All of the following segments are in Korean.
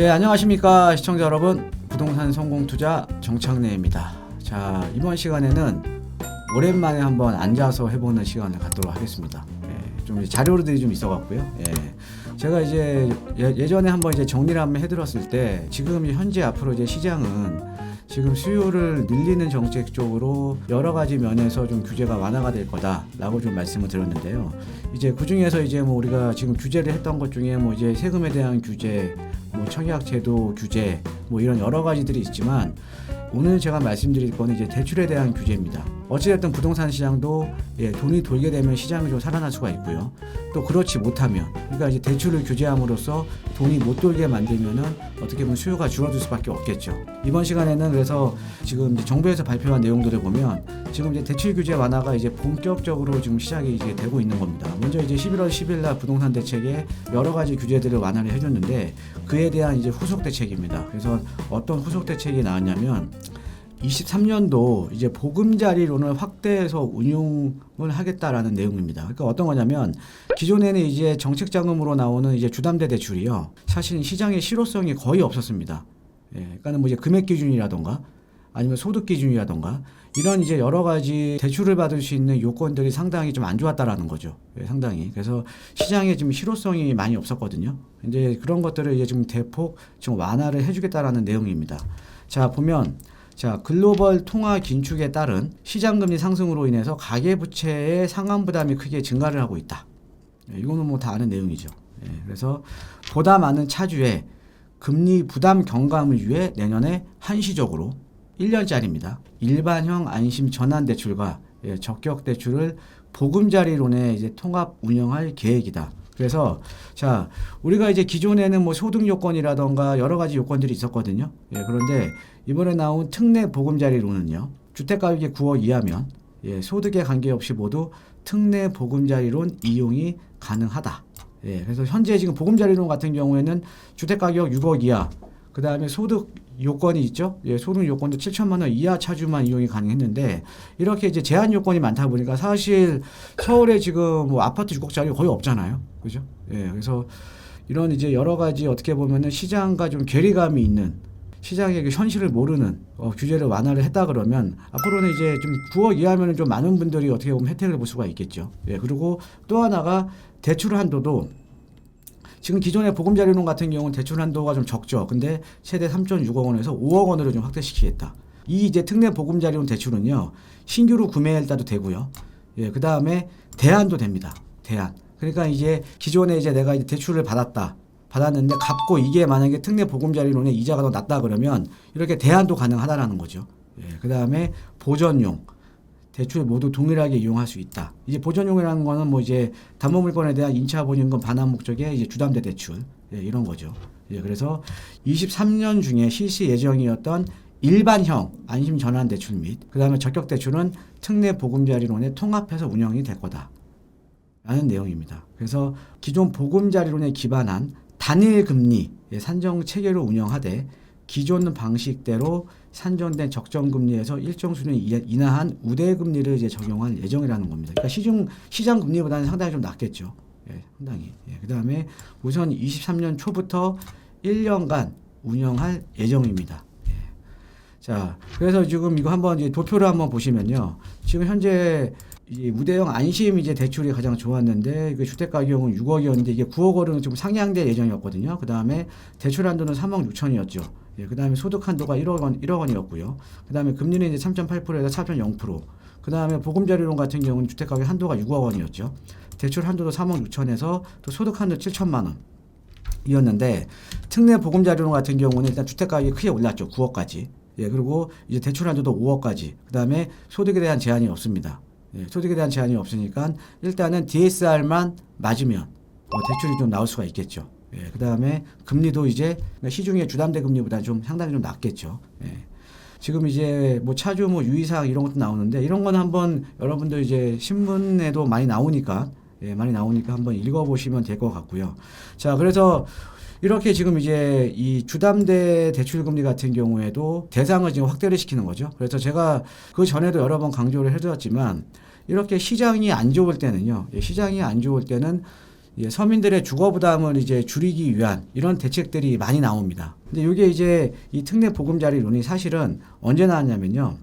네, 안녕하십니까 시청자 여러분. 부동산 성공 투자 정창래입니다. 자, 이번 시간에는 오랜만에 한번 앉아서 해보는 시간을 갖도록 하겠습니다. 예, 좀 자료들이 좀 있어갖고요. 예, 제가 이제 예, 예전에 한번 이제 정리를 한번 해드렸을 때 지금 현재 앞으로 이제 시장은 지금 수요를 늘리는 정책 쪽으로 여러 가지 면에서 좀 규제가 완화가 될 거다라고 좀 말씀을 드렸는데요. 이제 그 중에서 이제 뭐 우리가 지금 규제를 했던 것 중에 뭐 이제 세금에 대한 규제, 뭐 청약 제도 규제, 뭐 이런 여러 가지들이 있지만 오늘 제가 말씀드릴 거는 이제 대출에 대한 규제입니다. 어찌됐든 부동산 시장도 예, 돈이 돌게 되면 시장이 좀 살아날 수가 있고요. 또 그렇지 못하면, 그러니까 이제 대출을 규제함으로써 돈이 못 돌게 만들면은 어떻게 보면 수요가 줄어들 수밖에 없겠죠. 이번 시간에는 그래서 지금 이제 정부에서 발표한 내용들을 보면 지금 이제 대출 규제 완화가 이제 본격적으로 지금 시작이 이제 되고 있는 겁니다. 먼저 이제 11월 10일 날 부동산 대책에 여러 가지 규제들을 완화를 해줬는데 그에 대한 이제 후속 대책입니다. 그래서 어떤 후속 대책이 나왔냐면 23년도 이제 보금자리론을 확대해서 운용을 하겠다라는 내용입니다. 그러니까 어떤 거냐면 기존에는 이제 정책 자금으로 나오는 이제 주담대 대출이요. 사실 시장의 실효성이 거의 없었습니다. 예, 그러니까는 뭐 이제 금액 기준이라던가 아니면 소득 기준이라던가 이런 이제 여러 가지 대출을 받을 수 있는 요건들이 상당히 좀 안 좋았다라는 거죠. 예, 상당히. 그래서 시장에 지금 실효성이 많이 없었거든요. 이제 그런 것들을 이제 지금 대폭 지금 완화를 해주겠다라는 내용입니다. 자, 보면 자, 글로벌 통화 긴축에 따른 시장 금리 상승으로 인해서 가계 부채의 상환 부담이 크게 증가를 하고 있다. 예, 이거는 뭐 다 아는 내용이죠. 예, 그래서 보다 많은 차주의 금리 부담 경감을 위해 내년에 한시적으로 1년짜리입니다. 일반형 안심 전환 대출과 예, 적격 대출을 보금자리론에 이제 통합 운영할 계획이다. 그래서 자 우리가 이제 기존에는 뭐 소득 요건이라던가 여러 가지 요건들이 있었거든요. 예, 그런데 이번에 나온 특례 보금자리론은요. 주택 가격이 9억 이하면 예, 소득에 관계없이 모두 특례 보금자리론 이용이 가능하다. 예, 그래서 현재 지금 보금자리론 같은 경우에는 주택 가격 6억 이하, 그 다음에 소득 요건이 있죠. 예, 소득 요건도 7천만 원 이하 차주만 이용이 가능했는데 이렇게 이제 제한 요건이 많다 보니까 사실 서울에 지금 뭐 아파트 6억짜리 거의 없잖아요. 그죠? 예, 그래서 이런 이제 여러 가지 어떻게 보면은 시장과 좀 괴리감이 있는 시장의 그 현실을 모르는 어, 규제를 완화를 했다 그러면 앞으로는 이제 좀 9억 이하면은 좀 많은 분들이 어떻게 보면 혜택을 볼 수가 있겠죠. 예, 그리고 또 하나가 대출 한도도 지금 기존의 보금자리론 같은 경우는 대출 한도가 좀 적죠. 근데 최대 3.6억 원에서 5억 원으로 좀 확대시키겠다. 이 이제 특례 보금자리론 대출은요. 신규로 구매할때도 되고요. 예, 그다음에 대안도 됩니다. 대안. 그러니까 이제 기존에 이제 내가 이제 대출을 받았다. 받았는데 갚고 이게 만약에 특례 보금자리론의 이자가 더 낮다 그러면 이렇게 대안도 가능하다라는 거죠. 예, 그다음에 보전용 대출 모두 동일하게 이용할 수 있다. 이제 보전용이라는 거는 뭐 이제 담보물건에 대한 인차 보증금 반환 목적의 이제 주담대 대출 예, 이런 거죠. 예, 그래서 23년 중에 실시 예정이었던 일반형 안심 전환 대출 및 그다음에 적격 대출은 특례 보금자리론에 통합해서 운영이 될 거다. 라는 내용입니다. 그래서 기존 보금자리론에 기반한 단일 금리 예, 산정 체계로 운영하되 기존 방식대로 산정된 적정 금리에서 일정 수준 이- 인하한 우대 금리를 이제 적용할 예정이라는 겁니다. 그러니까 시중 시장 금리보다는 상당히 좀 낮겠죠. 예, 상당히. 예, 그다음에 우선 23년 초부터 1년간 운영할 예정입니다. 예. 자, 그래서 지금 이거 한번 이제 도표를 한번 보시면요. 지금 현재 이 우대형 안심 이제 대출이 가장 좋았는데 그 주택 가격은 6억이었는데 이게 9억 원은 좀 상향될 예정이었거든요. 그 다음에 대출 한도는 3억 6천이었죠. 예, 그 다음에 소득 한도가 1억 원, 1억 원이었고요. 그 다음에 금리는 이제 3.8%에서 4.0%. 그 다음에 보금자리론 같은 경우는 주택 가격 한도가 6억 원이었죠. 대출 한도도 3억 6천에서 또 소득 한도 7천만 원. 이었는데 특례 보금자리론 같은 경우는 일단 주택 가격이 크게 올랐죠. 9억까지. 예, 그리고 이제 대출 한도도 5억까지. 그 다음에 소득에 대한 제한이 없습니다. 예, 소득에 대한 제한이 없으니까 일단은 DSR만 맞으면 어, 대출이 좀 나올 수가 있겠죠. 예, 그 다음에 금리도 이제 시중의 주담대 금리보다 좀 상당히 좀 낮겠죠. 예. 지금 이제 뭐 차주 뭐 유의사항 이런 것도 나오는데 이런 건 한번 여러분들 이제 신문에도 많이 나오니까 예, 많이 나오니까 한번 읽어보시면 될 것 같고요. 자, 그래서 이렇게 지금 이제 이 주담대 대출금리 같은 경우에도 대상을 지금 확대를 시키는 거죠. 그래서 제가 그 전에도 여러 번 강조를 해드렸지만 이렇게 시장이 안 좋을 때는요. 예, 시장이 안 좋을 때는 예, 서민들의 주거 부담을 이제 줄이기 위한 이런 대책들이 많이 나옵니다. 근데 이게 이제 이 특례 보금자리론이 사실은 언제 나왔냐면요.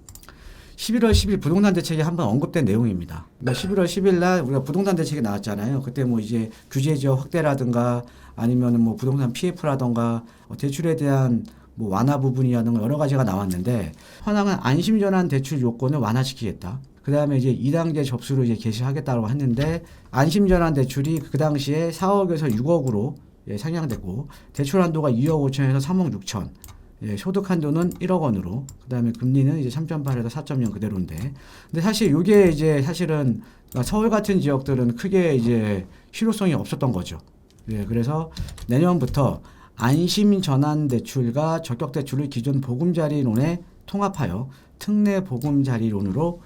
11월 10일 부동산 대책에 한번 언급된 내용입니다. 그러니까 11월 10일 날 우리가 부동산 대책이 나왔잖아요. 그때 뭐 이제 규제 지역 확대라든가 아니면은 뭐 부동산 PF라든가 어, 대출에 대한 뭐 완화 부분이라든가 여러 가지가 나왔는데 현황은 안심 전환 대출 요건을 완화시키겠다. 그 다음에 이제 2단계 접수를 이제 개시하겠다고 했는데 안심 전환 대출이 그 당시에 4억에서 6억으로 예, 상향되고 대출 한도가 2억 5천에서 3억 6천. 예, 소득 한도는 1억 원으로 그 다음에 금리는 이제 3.8에서 4.0 그대로인데 근데 사실 이게 이제 사실은 서울 같은 지역들은 크게 이제 실효성이 없었던 거죠. 예, 그래서 내년부터 안심 전환 대출과 적격 대출을 기존 보금자리론에 통합하여 특례 보금자리론으로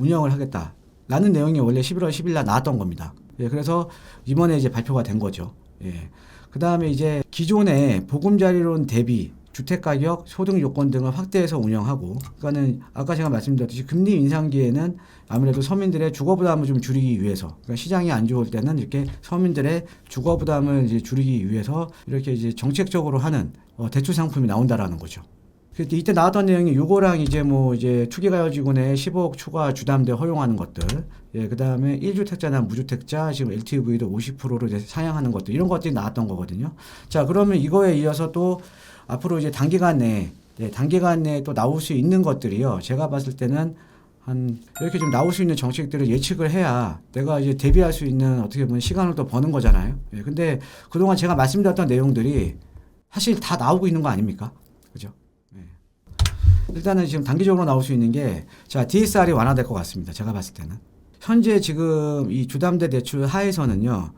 운영을 하겠다라는 내용이 원래 11월 10일 날 나왔던 겁니다. 예, 그래서 이번에 이제 발표가 된 거죠. 예. 그 다음에 이제 기존의 보금자리론 대비 주택 가격, 소득 요건 등을 확대해서 운영하고, 그러니까는 아까 제가 말씀드렸듯이 금리 인상기에는 아무래도 서민들의 주거 부담을 좀 줄이기 위해서, 그러니까 시장이 안 좋을 때는 이렇게 서민들의 주거 부담을 이제 줄이기 위해서 이렇게 이제 정책적으로 하는 어, 대출 상품이 나온다라는 거죠. 그때 이때 나왔던 내용이 요거랑 이제 뭐 이제 투기가요지구내 15억 추가 주담대 허용하는 것들, 예, 그 다음에 1주택자나 무주택자 지금 LTV도 50%로 이제 상향하는 것들 이런 것들이 나왔던 거거든요. 자, 그러면 이거에 이어서 또 앞으로 이제 단기간 내에 예, 단기간 내에 또 나올 수 있는 것들이요. 제가 봤을 때는 한 이렇게 좀 나올 수 있는 정책들을 예측을 해야 내가 이제 대비할 수 있는 어떻게 보면 시간을 또 버는 거잖아요. 예, 근데 그동안 제가 말씀드렸던 내용들이 사실 다 나오고 있는 거 아닙니까? 그죠? 예. 일단은 지금 단기적으로 나올 수 있는 게, 자, DSR이 완화될 것 같습니다. 제가 봤을 때는. 현재 지금 이 주담대 대출 하에서는요,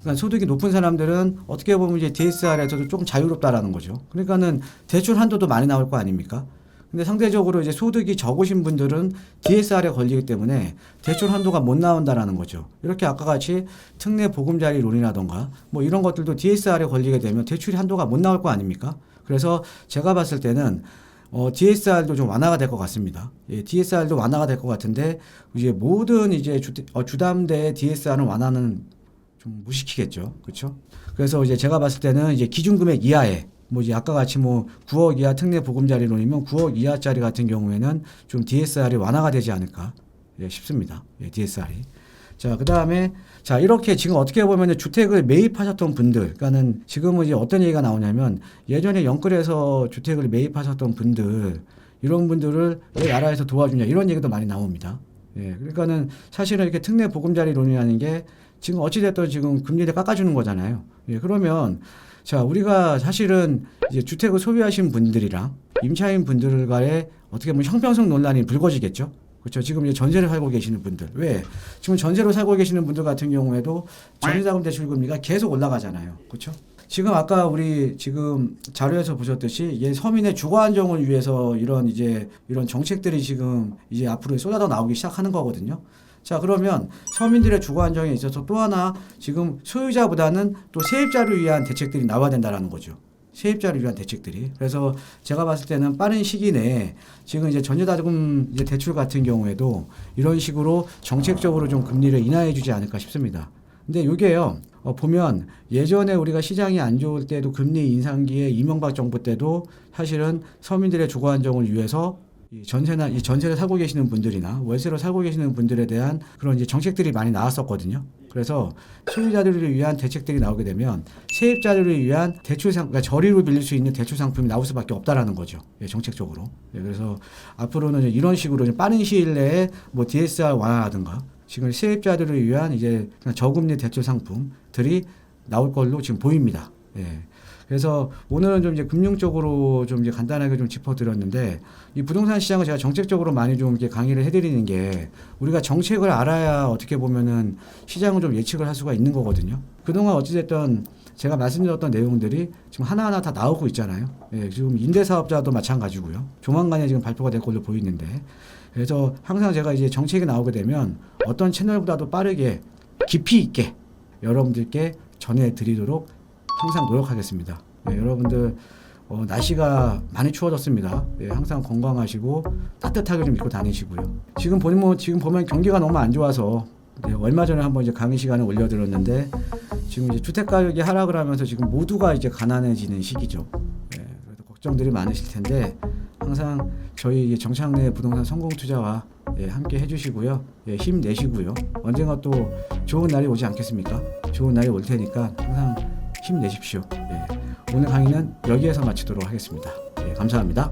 그러니까 소득이 높은 사람들은 어떻게 보면 이제 DSR에서도 조금 자유롭다라는 거죠. 그러니까는 대출 한도도 많이 나올 거 아닙니까? 근데 상대적으로 이제 소득이 적으신 분들은 DSR에 걸리기 때문에 대출 한도가 못 나온다라는 거죠. 이렇게 아까 같이 특례 보금자리 론이라던가 뭐 이런 것들도 DSR에 걸리게 되면 대출이 한도가 못 나올 거 아닙니까? 그래서 제가 봤을 때는 어, DSR도 좀 완화가 될 것 같습니다. 예, DSR도 완화가 될 것 같은데 이제 모든 이제 주, 어, 주담대 DSR은 완화는 좀 무시키겠죠. 그렇죠? 그래서 이제 제가 봤을 때는 이제 기준 금액 이하에 뭐 이제 아까 같이 뭐 9억 이하 특례 보금자리론이면 9억 이하짜리 같은 경우에는 좀 DSR이 완화가 되지 않을까 예, 싶습니다. 예, DSR이. 자, 그 다음에 자, 이렇게 지금 어떻게 보면 주택을 매입하셨던 분들, 그러니까는 지금은 이제 어떤 얘기가 나오냐면 예전에 영끌에서 주택을 매입하셨던 분들 이런 분들을 왜 나라에서 도와주냐 이런 얘기도 많이 나옵니다. 예, 그러니까는 사실은 이렇게 특례 보금자리론이라는 게 지금 어찌됐든 지금 금리를 깎아주는 거잖아요. 예, 그러면 자, 우리가 사실은 이제 주택을 소유하신 분들이랑 임차인 분들과의 어떻게 보면 형평성 논란이 불거지겠죠. 그렇죠. 지금 이제 전세를 살고 계시는 분들. 왜? 지금 전세로 살고 계시는 분들 같은 경우에도 전세자금 대출 금리가 계속 올라가잖아요. 그렇죠? 지금 아까 우리 지금 자료에서 보셨듯이 이게 서민의 주거 안정을 위해서 이런 이제 이런 정책들이 지금 이제 앞으로 쏟아져 나오기 시작하는 거거든요. 자 그러면 서민들의 주거 안정에 있어서 또 하나 지금 소유자보다는 또 세입자를 위한 대책들이 나와야 된다라는 거죠. 세입자를 위한 대책들이. 그래서 제가 봤을 때는 빠른 시기 내에 지금 이제 전세자금 이제 대출 같은 경우에도 이런 식으로 정책적으로 좀 금리를 인하해 주지 않을까 싶습니다. 근데 이게요, 어, 보면 예전에 우리가 시장이 안 좋을 때도 금리 인상기에 이명박 정부 때도 사실은 서민들의 주거 안정을 위해서 이 전세나 이 전세를 살고 계시는 분들이나 월세로 살고 계시는 분들에 대한 그런 이제 정책들이 많이 나왔었거든요. 그래서 소유자들을 위한 대책들이 나오게 되면 세입자들을 위한 대출 상, 그러니까 저리로 빌릴 수 있는 대출 상품이 나올 수밖에 없다라는 거죠. 예, 정책적으로. 예, 그래서 앞으로는 이런 식으로 좀 빠른 시일 내에 뭐 DSR 완화라든가 지금 세입자들을 위한 이제 저금리 대출 상품들이 나올 걸로 지금 보입니다. 예. 그래서 오늘은 좀 이제 금융 쪽으로 좀 이제 간단하게 좀 짚어드렸는데 이 부동산 시장을 제가 정책적으로 많이 좀 이렇게 강의를 해드리는 게 우리가 정책을 알아야 어떻게 보면은 시장을 좀 예측을 할 수가 있는 거거든요. 그동안 어찌됐든 제가 말씀드렸던 내용들이 지금 하나하나 다 나오고 있잖아요. 예, 지금 임대사업자도 마찬가지고요. 조만간에 지금 발표가 될 걸로 보이는데. 그래서 항상 제가 이제 정책이 나오게 되면 어떤 채널보다도 빠르게 깊이 있게 여러분들께 전해드리도록 항상 노력하겠습니다. 예, 여러분들 어, 날씨가 많이 추워졌습니다. 예, 항상 건강하시고 따뜻하게 좀 입고 다니시고요. 지금 보면 지금 보면 경기가 너무 안 좋아서 예, 얼마 전에 한번 이제 강의 시간을 올려드렸는데 지금 이제 주택 가격이 하락을 하면서 지금 모두가 이제 가난해지는 시기죠. 예, 그래서 걱정들이 많으실 텐데 항상 저희 이 정창래 부동산 성공 투자와 예, 함께 해주시고요. 예, 힘 내시고요. 언젠가 또 좋은 날이 오지 않겠습니까? 좋은 날이 올 테니까 항상 힘내십시오. 예, 오늘 강의는 여기에서 마치도록 하겠습니다. 예, 감사합니다.